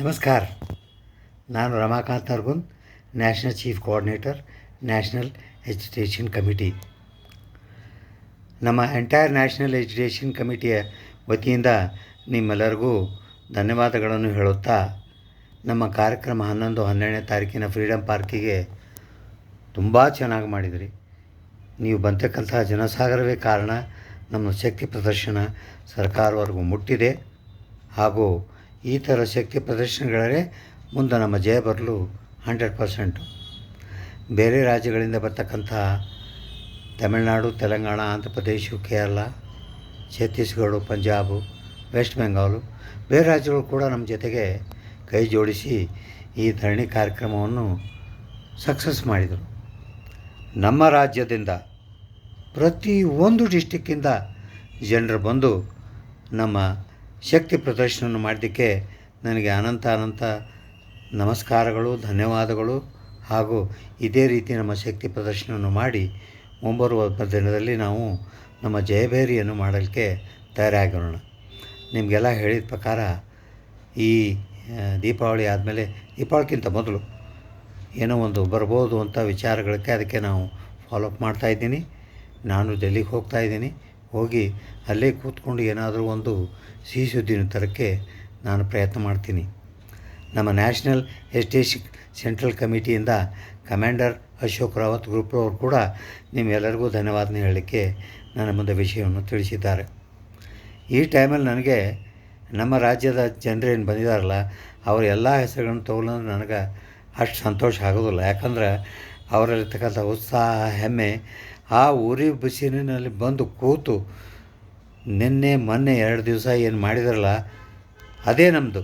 ನಮಸ್ಕಾರ. ನಾನು Ramakant Nargund national chief coordinator, national education committee. ನಮ್ಮ ಎಂಟೈರ್ ನ್ಯಾಷನಲ್ ಎಜುಟೇಷನ್ ಕಮಿಟಿಯ ವತಿಯಿಂದ ನಿಮ್ಮೆಲ್ಲರಿಗೂ ಧನ್ಯವಾದಗಳನ್ನು ಹೇಳುತ್ತಾ, ನಮ್ಮ ಕಾರ್ಯಕ್ರಮ ಹನ್ನೊಂದು, ಹನ್ನೆರಡನೇ ತಾರೀಕಿನ ಫ್ರೀಡಮ್ ಪಾರ್ಕಿಗೆ ತುಂಬ ಚೆನ್ನಾಗಿ ಮಾಡಿದಿರಿ. ನೀವು ಬಂತಕ್ಕಂತಹ ಜನಸಾಗರವೇ ಕಾರಣ ನಮ್ಮ ಶಕ್ತಿ ಪ್ರದರ್ಶನ ಸರ್ಕಾರವರೆಗೂ ಮುಟ್ಟಿದೆ. ಹಾಗೂ ಈ ಥರ ಶಕ್ತಿ ಪ್ರದರ್ಶನಗಳೇ ಮುಂದೆ ನಮ್ಮ ಜಯ ಬರಲು ಹಂಡ್ರೆಡ್ ಪರ್ಸೆಂಟು. ಬೇರೆ ರಾಜ್ಯಗಳಿಂದ ಬರ್ತಕ್ಕಂಥ ತಮಿಳುನಾಡು, ತೆಲಂಗಾಣ ಆಂಧ್ರ ಪ್ರದೇಶ ಕೇರಳ, ಛತ್ತೀಸ್ಗಢ, ಪಂಜಾಬು, ವೆಸ್ಟ್ ಬೆಂಗಾಲು ಬೇರೆ ರಾಜ್ಯಗಳು ಕೂಡ ನಮ್ಮ ಜೊತೆಗೆ ಕೈ ಜೋಡಿಸಿ ಈ ಧರಣಿ ಕಾರ್ಯಕ್ರಮವನ್ನು ಸಕ್ಸಸ್ ಮಾಡಿದರು. ನಮ್ಮ ರಾಜ್ಯದಿಂದ ಪ್ರತಿ ಒಂದು ಡಿಸ್ಟಿಕ್ಕಿಂದ ಜನರು ಬಂದು ನಮ್ಮ ಶಕ್ತಿ ಪ್ರದರ್ಶನವನ್ನು ಮಾಡಲಿಕ್ಕೆ ನನಗೆ ಅನಂತ ಅನಂತ ನಮಸ್ಕಾರಗಳು, ಧನ್ಯವಾದಗಳು. ಹಾಗೂ ಇದೇ ರೀತಿ ನಮ್ಮ ಶಕ್ತಿ ಪ್ರದರ್ಶನವನ್ನು ಮಾಡಿ ಮುಂಬರುವ ದಿನದಲ್ಲಿ ನಾವು ನಮ್ಮ ಜಯಭೇರಿಯನ್ನು ಮಾಡಲಿಕ್ಕೆ ತಯಾರಾಗಿರೋಣ ನಿಮಗೆಲ್ಲ ಹೇಳಿದ ಪ್ರಕಾರ ಈ ದೀಪಾವಳಿ ಆದಮೇಲೆ, ದೀಪಾವಳಿಗಿಂತ ಮೊದಲು ಏನೋ ಒಂದು ಬರ್ಬೋದು ಅಂತ ವಿಚಾರಗಳಕ್ಕೆ ಅದಕ್ಕೆ ನಾವು ಫಾಲೋಅಪ್ ಮಾಡ್ತಾಯಿದ್ದೀನಿ ನಾನು ಡೆಲ್ಲಿಗೆ ಹೋಗ್ತಾ ಇದ್ದೀನಿ. ಹೋಗಿ ಅಲ್ಲೇ ಕೂತ್ಕೊಂಡು ಏನಾದರೂ ಒಂದು ಸಿಹಿ ಸುದ್ದಿನ ತರಕ್ಕೆ ನಾನು ಪ್ರಯತ್ನ ಮಾಡ್ತೀನಿ. ನಮ್ಮ ನ್ಯಾಷನಲ್ ಎಸ್ಟೇಷನ್ ಸೆಂಟ್ರಲ್ ಕಮಿಟಿಯಿಂದ ಕಮಾಂಡರ್ ಅಶೋಕ್ ರಾವತ್ ಗ್ರೂಪ್ರವರು ಕೂಡ ನಿಮ್ಮೆಲ್ಲರಿಗೂ ಧನ್ಯವಾದ ಹೇಳಲಿಕ್ಕೆ ನನ್ನ ಮುಂದೆ ವಿಷಯವನ್ನು ತಿಳಿಸಿದ್ದಾರೆ. ಈ ಟೈಮಲ್ಲಿ ನನಗೆ ನಮ್ಮ ರಾಜ್ಯದ ಜನರೇನು ಬಂದಿದ್ದಾರಲ್ಲ, ಅವರ ಎಲ್ಲ ಹೆಸರುಗಳನ್ನು ತೊಗೊಳ್ಳೋದು ನನಗೆ ಅಷ್ಟು ಸಂತೋಷ ಆಗೋದಿಲ್ಲ. ಯಾಕಂದ್ರೆ ಅವರಲ್ಲಿರ್ತಕ್ಕಂಥ ಉತ್ಸಾಹ, ಹೆಮ್ಮೆ, ಆ ಊರಿ ಬಿಸಿಲಿನಲ್ಲಿ ಬಂದು ಕೂತು ನಿನ್ನೆ, ಮೊನ್ನೆ ಎರಡು ದಿವಸ ಏನು ಮಾಡಿದ್ರಲ್ಲ, ಅದೇ ನಮ್ಮದು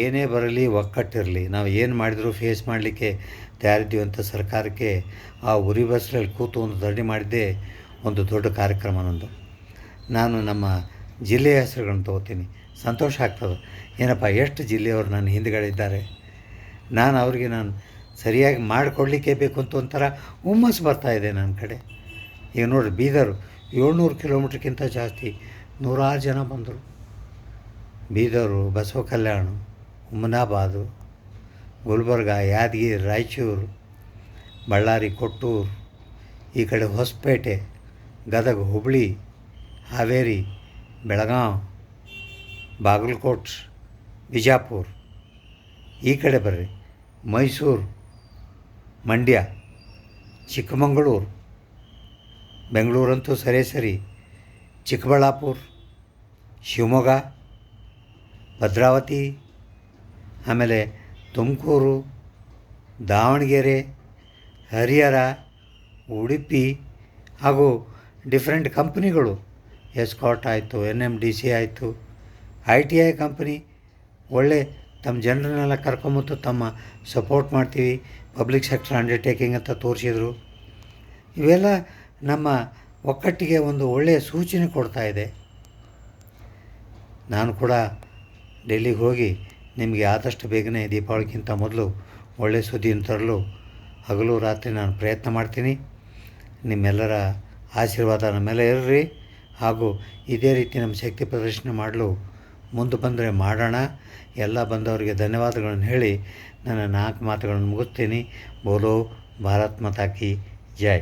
ಏನೇ ಬರಲಿ ಒಕ್ಕಟ್ಟಿರಲಿ. ನಾವು ಏನು ಮಾಡಿದರೂ ಫೇಸ್ ಮಾಡಲಿಕ್ಕೆ ತಯಾರಿದ್ದೀವಿ ಅಂತ ಸರ್ಕಾರಕ್ಕೆ ಆ ಉರಿ ಬಸ್ಸಲ್ಲಿ ಕೂತು ಒಂದು ದಡ್ಡಿ ಮಾಡಿದ್ದೇ ಒಂದು ದೊಡ್ಡ ಕಾರ್ಯಕ್ರಮ ನಂದು ನಾನು ನಮ್ಮ ಜಿಲ್ಲೆಯ ಹೆಸರುಗಳನ್ನು ತಗೋತೀನಿ. ಸಂತೋಷ ಆಗ್ತದೆ. ಏನಪ್ಪ, ಎಷ್ಟು ಜಿಲ್ಲೆಯವರು ನನ್ನ ಹಿಂದುಗಳಿದ್ದಾರೆ ನಾನು ಅವರಿಗೆ ನಾನು ಸರಿಯಾಗಿ ಮಾಡಿಕೊಡ್ಲಿಕ್ಕೆ ಬೇಕು ಅಂತ ಒಂಥರ ಹುಮ್ಮಸ್ಸು ಬರ್ತಾಯಿದೆ ನನ್ನ ಕಡೆ. ಈಗ ನೋಡಿರಿ, ಬೀದರು ಏಳ್ನೂರು ಕಿಲೋಮೀಟ್ರ್ಗಿಂತ ಜಾಸ್ತಿ ನೂರಾರು ಜನ ಬಂದರು. ಬೀದರು ಬಸವ ಕಲ್ಯಾಣ ಹುಮನಾಬಾದು ಗುಲ್ಬರ್ಗ, ಯಾದಗಿರಿ, ರಾಯಚೂರು, ಬಳ್ಳಾರಿ, ಕೊಟ್ಟೂರು, ಈ ಕಡೆ ಹೊಸಪೇಟೆ, ಗದಗ, ಹುಬ್ಳಿ, ಹಾವೇರಿ, ಬೆಳಗಾಂ, ಬಾಗಲಕೋಟ್, ಬಿಜಾಪುರ ಈ ಕಡೆ ಬರ್ರಿ. ಮೈಸೂರು ಮಂಡ್ಯ, ಚಿಕ್ಕಮಗಳೂರು, ಬೆಂಗಳೂರಂತೂ ಸರಿ ಸರಿ, ಚಿಕ್ಕಬಳ್ಳಾಪುರ, ಶಿವಮೊಗ್ಗ, ಭದ್ರಾವತಿ, ಆಮೇಲೆ ತುಮಕೂರು, ದಾವಣಗೆರೆ, ಹರಿಹರ, ಉಡುಪಿ ಹಾಗೂ ಡಿಫ್ರೆಂಟ್ ಕಂಪ್ನಿಗಳು ಎಸ್ಕಾಟ್ ಆಯಿತು ಎನ್ ಎಂ ಡಿ ಸಿ ಆಯಿತು, ಐ ಟಿ ಐ ಕಂಪ್ನಿ, ಒಳ್ಳೆ ತಮ್ಮ ಜನರನ್ನೆಲ್ಲ ಕರ್ಕೊಂಬತ್ತು ತಮ್ಮ ಸಪೋರ್ಟ್ ಮಾಡ್ತೀವಿ. ಪಬ್ಲಿಕ್ ಸೆಕ್ಟರ್ ಅಂಡರ್ಟೇಕಿಂಗ್ ಅಂತ ತೋರಿಸಿದ್ರು. ಇವೆಲ್ಲ ನಮ್ಮ ಒಕ್ಕಟ್ಟಿಗೆ ಒಂದು ಒಳ್ಳೆಯ ಸೂಚನೆ ಕೊಡ್ತಾ ಇದೆ. ನಾನು ಕೂಡ ಡೆಲ್ಲಿಗೆ ಹೋಗಿ ನಿಮಗೆ ಆದಷ್ಟು ಬೇಗನೆ ದೀಪಾವಳಿಗಿಂತ ಮೊದಲು ಒಳ್ಳೆಯ ಸುದ್ದಿಯನ್ನು ತರಲು ಹಗಲು ರಾತ್ರಿ ನಾನು ಪ್ರಯತ್ನ ಮಾಡ್ತೀನಿ. ನಿಮ್ಮೆಲ್ಲರ ಆಶೀರ್ವಾದ ನಮ್ಮ ಮೇಲೆ ಇರ್ರಿ. ಹಾಗೂ ಇದೇ ರೀತಿ ನಮ್ಮ ಶಕ್ತಿ ಪ್ರದರ್ಶನ ಮಾಡಲು ಮುಂದೆ ಬಂದರೆ ಮಾಡೋಣ. ಎಲ್ಲ ಬಂದವರಿಗೆ ಧನ್ಯವಾದಗಳನ್ನು ಹೇಳಿ ನನ್ನ ನಾಲ್ಕು ಮಾತುಗಳನ್ನು ಮುಗಿಸ್ತೀನಿ. ಬೋಲೋ ಭಾರತ್ ಮಾತಾ ಕಿ ಜೈ.